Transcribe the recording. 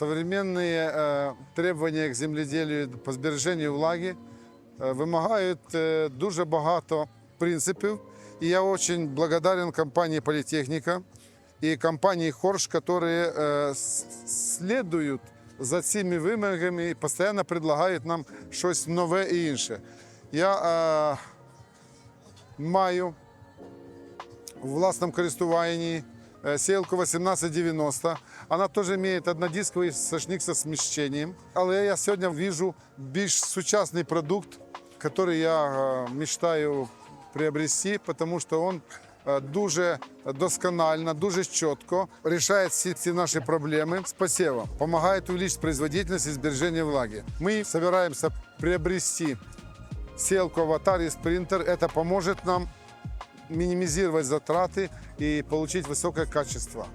Современные э, требования к земледелию по збереженню влаги э, вимагають е, дуже багато принципів. І я очень благодарен компании Политехника и компании Хорш, которые э, с- слідують за цими вимогами і постійно предлагають нам щось нове і інше. Я е, маю в власном користуванні э, сеялку 1890. Она тоже имеет однодисковый сошник со смещением. Але я сьогодні вижу більш сучасний продукт, который я э, мечтаю приобрести, потому что он э, дуже досконально, дуже чітко решает всі ці наші проблеми з посевом, помогает увеличить производительность и сбережение влаги. Мы собираемся приобрести сеялку «Аватар» и «Спринтер». Это поможет нам минимизировать затраты и получить высокое качество.